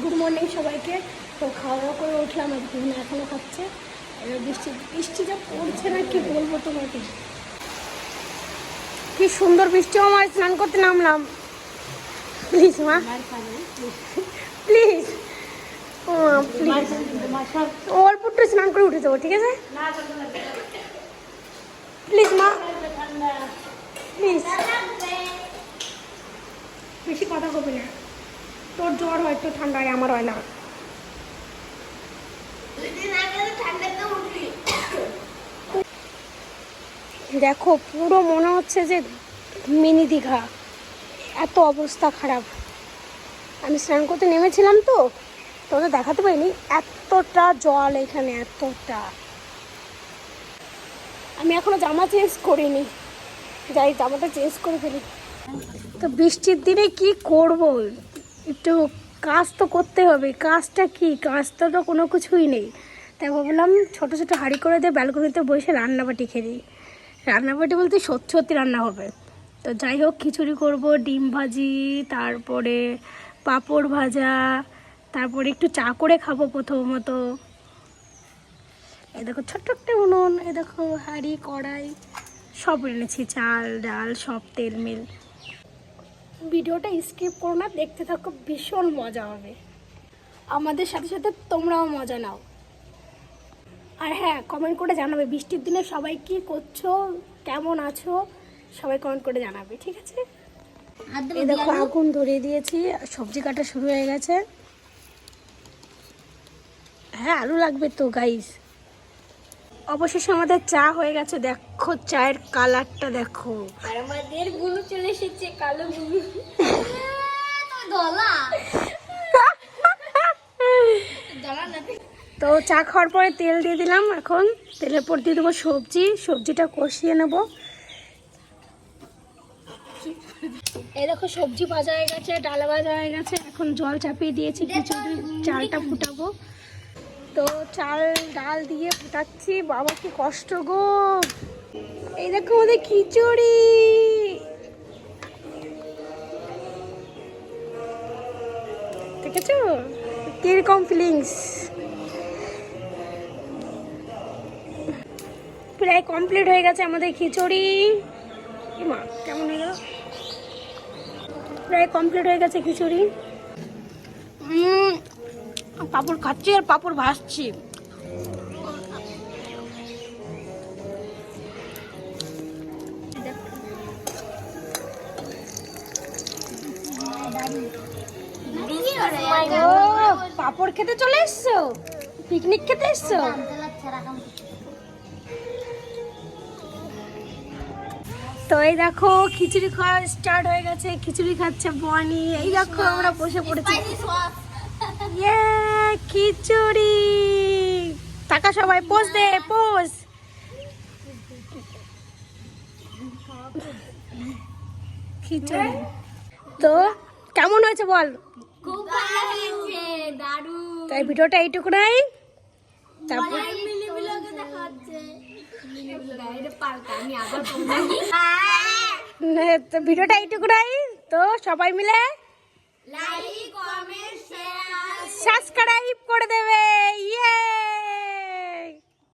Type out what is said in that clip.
Good morning সবাইকে। তো খাওয়া দাওয়া করে উঠলাম আর ঘুম এখনও খাচ্ছে এবার বৃষ্টি বৃষ্টি যা পড়ছে না কি বলব তোমাকে? কি সুন্দর বৃষ্টি আমার স্নান করতে নামলাম। প্লিজ মা। প্লিজ ও প্লিজ অল্প একটু স্নান করে উঠে যাব ঠিক আছে? প্লিজ মা। প্লিজ বেশি কথা কবি না। তোর জ্বর হয় তো ঠান্ডা হয় আমার হয় না। দেখো, পুরো মনে হচ্ছে যে মিনি দীঘা। এত অবস্থা খারাপ। আমি স্নান করতে নেমেছিলাম তো তোদের দেখাতে পারিনি, এতটা জল এখানে, এতটা। আমি এখনও জামা চেঞ্জ করিনি। যাই, জামাটা চেঞ্জ করে ফেলি। তো বৃষ্টির দিনে কি করব? একটু কাজ তো করতে হবে। কাজটা কি? কাজটা তো কোনো কিছুই নেই। তাই ভাবলাম ছোটো ছোটো হাঁড়ি করে দিয়ে ব্যালকনিতে বসে রান্নাবাটি খেয়ে দিই রান্নাবাটি বলতে সত্যি সত্যি রান্না হবে। তো যাই হোক, খিচুড়ি করব, ডিম ভাজি, তারপরে পাঁপড় ভাজা, তারপরে একটু চা করে খাব প্রথমত। এই দেখো ছোট্ট একটা উনুন, এ দেখো হাঁড়ি, কড়াই, সব এনেছি, চাল, ডাল, সব তেল, মিল। ভিডিওটা স্কিপ করো না দেখতে থাকো ভীষণ মজা হবে। আমাদের সাথে সাথে তোমরাও মজা নাও। আর হ্যাঁ কমেন্ট করে জানাবে বৃষ্টির দিনে সবাই কি করছ কেমন আছো সবাই কমেন্ট করে জানাবে ঠিক আছে? এই দেখো আগুন ধরিয়ে দিয়েছি সবজি কাটা শুরু হয়ে গেছে। হ্যাঁ আলু লাগবে তো গাইস অবশেষে আমাদের চা হয়ে গেছে। দেখো চায়ের কালারটা দেখো। আর আমাদেরগুলো চলে এসেছে কালো গুলো তো। চা খাওয়ার পরে তেল দিয়ে দিলাম এখন। তেলের পর দিয়ে দেবো সবজি। সবজিটা কষিয়ে নেব। এই দেখো সবজি ভাজা হয়ে গেছে ডাল ভাজা হয়ে গেছে। এখন জল চাপিয়ে দিয়েছি খিচুড়ি চালটা ফুটাবো। তো চাল, ডাল দিয়ে ফুটাচ্ছি। বাবা কি কষ্ট গো। এই দেখো আমাদের খিচুড়ি। আছে কীরকম ফিলিংস প্রায় কমপ্লিট হয়ে গেছে আমাদের খিচুড়ি। মা, কেমন হয়ে গেল? প্রায় কমপ্লিট হয়ে গেছে খিচুড়ি। পাঁপড় খাচ্ছি আর পাঁপড় ভাসছি পাঁপড় খেতে চলে এসছো? পিকনিক খেতে এসছো? তো এই দেখো, খিচুড়ি খাওয়া স্টার্ট হয়ে গেছে, খিচুড়ি খাচ্ছে বনি। এই দেখো, আমরা বসে পড়েছি। খিচুড়ি। টাকা সবাই পোজ দে পোজ খিচুড়ি। তো কেমন হয়েছে বল? খুব ভালো হয়েছে দারুণ। তাই ভিডিওটা এইটুকু নাই? তারপর মিলি দেখা হচ্ছে এটা পাল্টা আমি আবার তো ভিডিওটা এইটুকু নাই? তো সবাই মিলে